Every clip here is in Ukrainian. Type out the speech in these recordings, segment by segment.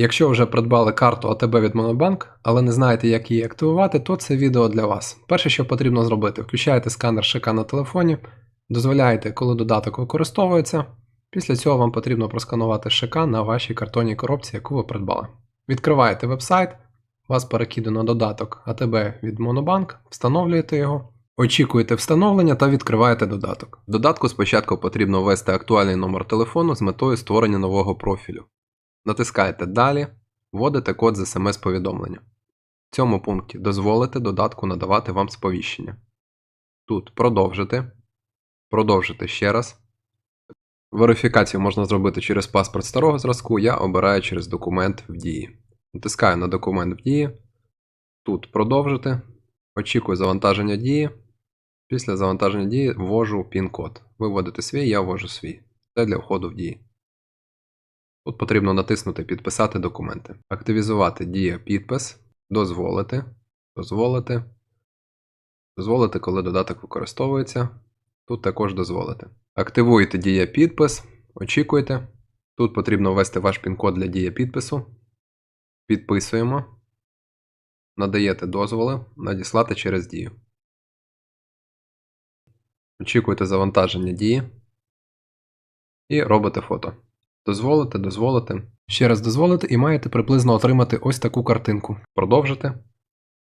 Якщо вже придбали карту АТБ від Монобанк, але не знаєте, як її активувати, то це відео для вас. Перше, що потрібно зробити, включаєте сканер ШК на телефоні, дозволяєте, коли додаток використовується. Після цього вам потрібно просканувати ШК на вашій картонній коробці, яку ви придбали. Відкриваєте веб-сайт, вас перекидано додаток АТБ від Монобанк, встановлюєте його, очікуєте встановлення та відкриваєте додаток. В додатку спочатку потрібно ввести актуальний номер телефону з метою створення нового профілю. Натискаєте Далі, вводите код з смс-повідомлення. В цьому пункті дозволите додатку надавати вам сповіщення. Тут продовжити, продовжити ще раз. Верифікацію можна зробити через паспорт старого зразку, я обираю через документ в дії. Натискаю на документ в дії. Тут продовжити. Очікую завантаження дії. Після завантаження дії ввожу пін-код. Ви вводите свій, я ввожу свій. Це для входу в дії. Тут потрібно натиснути Підписати документи. Активізувати дія підпис, дозволити, дозволити, дозволити, коли додаток використовується. Тут також дозволити. Активуєте дія підпис, очікуєте. Тут потрібно ввести ваш пін-код для дія підпису. Підписуємо. Надаєте дозволи надіслати через дію. Очікуєте завантаження дії. І робите фото. Дозволите, дозволите. Ще раз дозволите і маєте приблизно отримати ось таку картинку. Продовжити.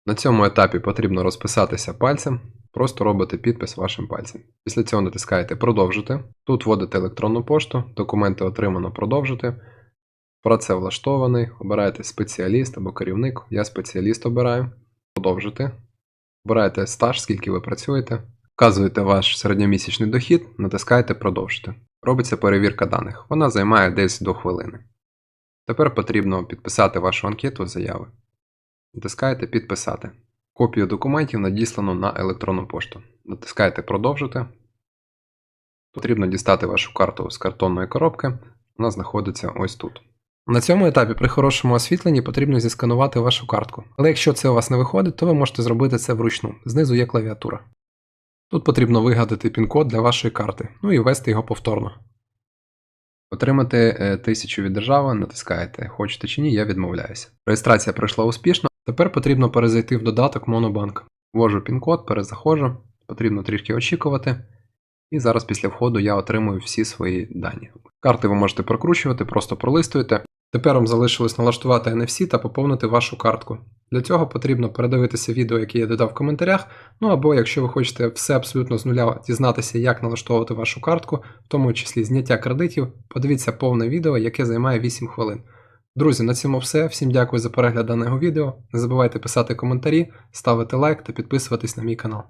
На цьому етапі потрібно розписатися пальцем. Просто робите підпис вашим пальцем. Після цього натискаєте Продовжити. Тут вводите електронну пошту, документи отримано продовжити. Працевлаштований, обираєте спеціаліст або керівник. Я спеціаліст обираю. Продовжити. Обираєте стаж, скільки ви працюєте. Вказуєте ваш середньомісячний дохід, натискаєте Продовжити. Робиться перевірка даних. Вона займає десь до хвилини. Тепер потрібно підписати вашу анкету заяви. Натискаєте Підписати. Копію документів надіслано на електронну пошту. Натискаєте Продовжити. Потрібно дістати вашу карту з картонної коробки. Вона знаходиться ось тут. На цьому етапі при хорошому освітленні потрібно зісканувати вашу картку. Але якщо це у вас не виходить, то ви можете зробити це вручну. Знизу є клавіатура. Тут потрібно вигадати пін-код для вашої карти, ну і ввести його повторно. Отримати е, тисячу від держави, натискаєте Хочете чи ні, я відмовляюся. Реєстрація пройшла успішно. Тепер потрібно перезайти в додаток Монобанк. Ввожу пін-код, перезаходжу, потрібно трішки очікувати. І зараз після входу я отримую всі свої дані. Карти ви можете прокручувати, просто пролистуєте. Тепер вам залишилось налаштувати NFC та поповнити вашу картку. Для цього потрібно передивитися відео, яке я додав в коментарях. Ну або якщо ви хочете все абсолютно з нуля дізнатися, як налаштовувати вашу картку, в тому числі зняття кредитів, подивіться повне відео, яке займає 8 хвилин. Друзі, на цьому все. Всім дякую за перегляд даного відео. Не забувайте писати коментарі, ставити лайк та підписуватись на мій канал.